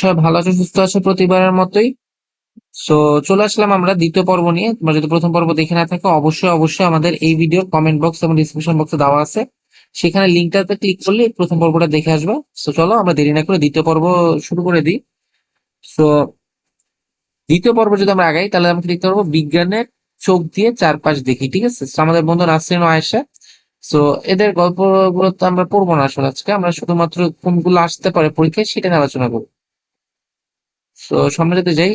সবাই ভালো আছো, সুস্থ আছো প্রতিবারের মতোই? সো চলে আসলাম আমরা দ্বিতীয় পর্ব নিয়ে। তোমরা যদি প্রথম পর্ব দেখে না থাকো, অবশ্যই অবশ্যই আমাদের এই ভিডিও কমেন্ট বক্স এবং ডিসক্রিপশন বক্সে দেওয়া আছে। সেখানে লিঙ্কটাতে ক্লিক করলে প্রথম পর্বটা দেখে আসবে। সো চলো, আমরা দেরি না করে দ্বিতীয় পর্ব শুরু করে দিই। সো দ্বিতীয় পর্ব যদি আমরা আগাই, তাহলে আমরা দেখতে পারব বিজ্ঞানের চোখ দিয়ে চারপাশ দেখি, ঠিক আছে? আমাদের বন্ধু নাসরিন ও আয়েশা। সো এদের গল্পগুলো তো আমরা পড়ব না আসলে আজকে। আমরা শুধুমাত্র কোনগুলো আসতে পারে পরীক্ষায় সেটা নিয়ে আলোচনা করব। তো সামনে যেতে যাই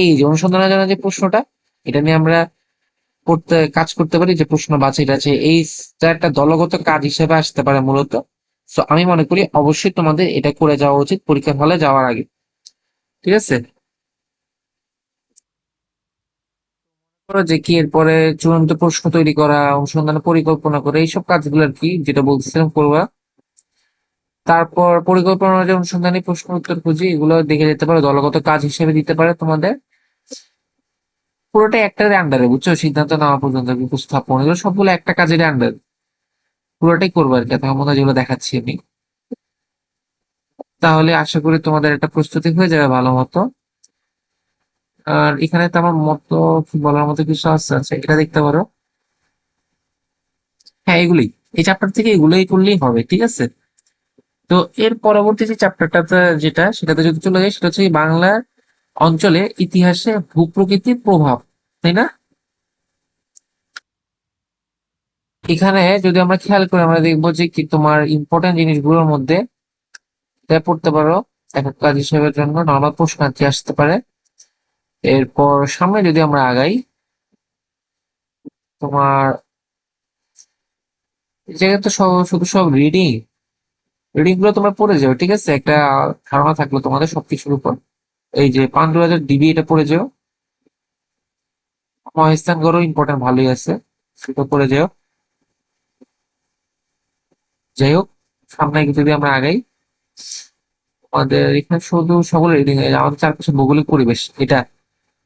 এই যে অনুসন্ধানের জন্য যে প্রশ্নটা, এটা নিয়ে আমরা করতে, কাজ করতে পারি, যে প্রশ্ন বাছাইটা আছে এই একটা দলগত কাজ হিসেবে আসতে পারে মূলত। তো আমি মনে করি অবশ্যই তোমাদের এটা করে যাওয়া উচিত পরীক্ষার হলে যাওয়ার আগে। ঠিক আছে? যে কি এরপরে চূড়ান্ত প্রশ্ন তৈরি করা, অনুসন্ধানের পরিকল্পনা করে, এইসব কাজগুলো আর কি, যেটা বলছিলাম করবা তারপর পরিকল্পনা অনুযায়ী অনুসন্ধানী প্রশ্ন উত্তর খুঁজি, এগুলো দেখে যেতে পারো, দলগত কাজ হিসেবে দিতে পারে তোমাদের। পুরোটাই একটার আন্ডারে বুঝছ? সিদ্ধান্ত নেওয়া পর্যন্ত উপস্থাপন এগুলো সবগুলো একটা কাজের আন্ডার পুরোটাই করব আর কি তোমার মধ্যে যেগুলো দেখাচ্ছি আমি। তাহলে আশা করি তোমাদের একটা প্রস্তুতি হয়ে যাবে ভালো মতো। আর এখানে তো আমার মতো, বলার মতো কিছু আছে আছে, এটা দেখতে পারো। হ্যাঁ এগুলি। এই চ্যাপ্টার থেকে এগুলোই করলেই হবে, ঠিক আছে? তো এর পরবর্তী যে চ্যাপ্টারটাতে যেটা, সেটাতে যদি চলে যায় সেটা হচ্ছে বাংলার অঞ্চলে ইতিহাসে ভূপ্রকৃতির প্রভাব, তাই না? এখানে যদি আমরা খেয়াল করি আমরা দেখব যে কি তোমার ইম্পর্টেন্ট জিনিসগুলোর মধ্যে পড়তে পারো একক কাজ হিসেবের জন্য নর্মাল প্রশ্ন কি আসতে পারে। এরপর সামনে যদি আমরা আগাই, তোমার এই জায়গায় তো শুধু সব রিডিং রিডিংগুলো তোমরা পড়ে যাও, ঠিক আছে? একটা ধারণা থাকল তোমাদের সবকিছুর উপর। এই যে পান্ডু রাজার ডিবি এটা পড়ে যাও। মহেস্তানগড়ও ইম্পর্টেন্ট ভালোই আছে, সেটা পড়ে যাও। যাই হোক, সামনে যদি আমরা আগাই, আমাদের এখানে শুধু সকল রিডিং আমাদের চারপাশে ভৌগোলিক পরিবেশ, এটা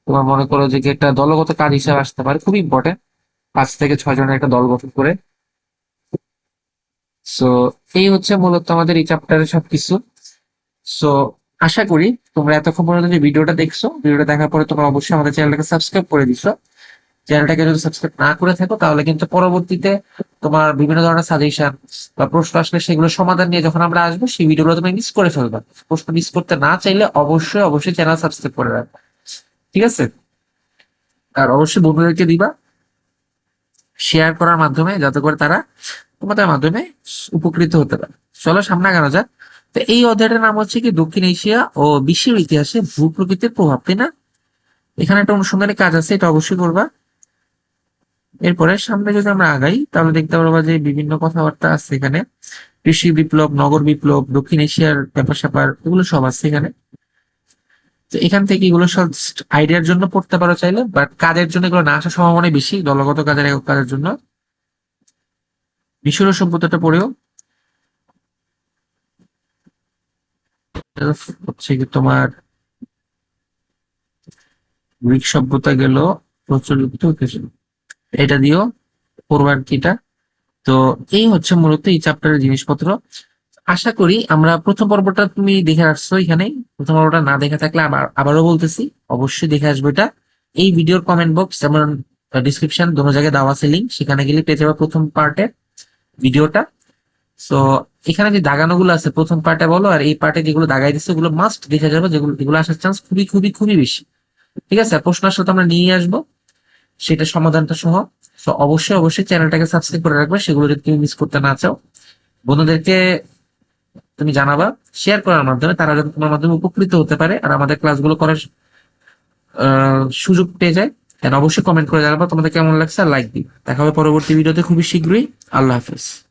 তোমার মনে করো যে একটা দলগত কাজ হিসাবে আসতে পারে খুব ইম্পর্টেন্ট পাঁচ থেকে ছয় জনের একটা দল গঠন করে সো এই হচ্ছে মূলত আমাদের এই চ্যাপ্টারের সবকিছু। সো আশা করি তোমরা এতক্ষণ পর্যন্ত যে ভিডিওটা দেখছ, ভিডিওটা দেখার পরে তোমরা অবশ্যই আমাদের চ্যানেলটাকে সাবস্ক্রাইব করে দিছো। চ্যানেলটাকে যদি সাবস্ক্রাইব না করে থাকো, তাহলে কিন্তু পরবর্তীতে তোমার বিভিন্ন ধরনের সাজেশন বা প্রশ্ন আসলে সেগুলো সমাধান নিয়ে যখন আমরা আসব, সেই ভিডিওগুলো তুমি মিস করে ফেলবা। প্রশ্ন মিস করতে না চাইলে অবশ্যই অবশ্যই চ্যানেল সাবস্ক্রাইব করে রাখবা ঠিক আছে? আর অবশ্যই বন্ধুদেরকে দিবা। শেয়ার করার মাধ্যমে যাতে করে তারা তোমাদের মাধ্যমে উপকৃত হতে পারে। চলো সামনে আগানো যাক। তো এই অধ্যায়টার নাম হচ্ছে কি, দক্ষিণ এশিয়া ও বিশ্বের ইতিহাসে ভূপ্রকৃতির প্রভাব, তাই না? এখানে একটা অনুসন্ধানী কাজ আছে, এটা অবশ্যই করবা। এরপরে সামনে যদি আমরা আগাই, তাহলে দেখতে পারব যে বিভিন্ন কথাবার্তা আছে এখানে। কৃষি বিপ্লব, নগর বিপ্লব, দক্ষিণ এশিয়ার ব্যাপার স্যাপার এগুলো সব আছে এখানে। তো এখান থেকে এগুলো সব আইডিয়ার জন্য পড়তে পারো চাইলে বাট কাজের জন্য এগুলো না আসার সম্ভাবনা বেশি, দলগত কাজের কাজের জন্য। মিশরীয় সভ্যতাটা পড়েও। হচ্ছে কি তোমার গ্রিক সভ্যতা গেল, প্রচলিত এটা দিও পড়বার কিটা তো এই হচ্ছে মূলত এই চ্যাপ্টারের জিনিসপত্র। আশা করি আমরা প্রথম পর্বটা তুমি দেখে আসছো এখানে প্রথম পর্বটা না দেখে থাকলে আবার, আবারও বলতেছি, অবশ্যই দেখে আসবে এটা। এই ভিডিওর কমেন্ট বক্স যেমন ডিসক্রিপশন দোনো জায়গায় দেওয়া আছে লিঙ্ক সেখানে গেলে পেয়ে যাবে প্রথম পার্টের ভিডিওটা। সো এখানে যে দাগানোগুলো আছে, প্রথম পার্টে বলো, আর এই পার্টে যেগুলো দাগাই দিচ্ছে ওগুলো মাস্ট দেখে যাবে, যেগুলো, এগুলো আসার চান্স খুবই খুবই খুবই বেশি। ঠিক আছে? প্রশ্ন আসলে তো আমরা নিয়ে আসব। সেটা সমাধানটা সহ। তো অবশ্যই অবশ্যই চ্যানেলটাকে সাবস্ক্রাইব করে রাখবে, সেগুলো যদি তুমি মিস করতে না চাও। বন্ধুদেরকে তুমি জানাবা শেয়ার করার মাধ্যমে, তারা যাতে তোমার মাধ্যমে উপকৃত হতে পারে, আর আমাদের ক্লাসগুলো করার সুযোগ পেয়ে যায়। অবশ্যই কমেন্ট করে জানাব তোমাদের কেমন লাগছে আর লাইক দিই দেখা হবে পরবর্তী ভিডিওতে খুবই শীঘ্রই। আল্লাহ হাফেজ।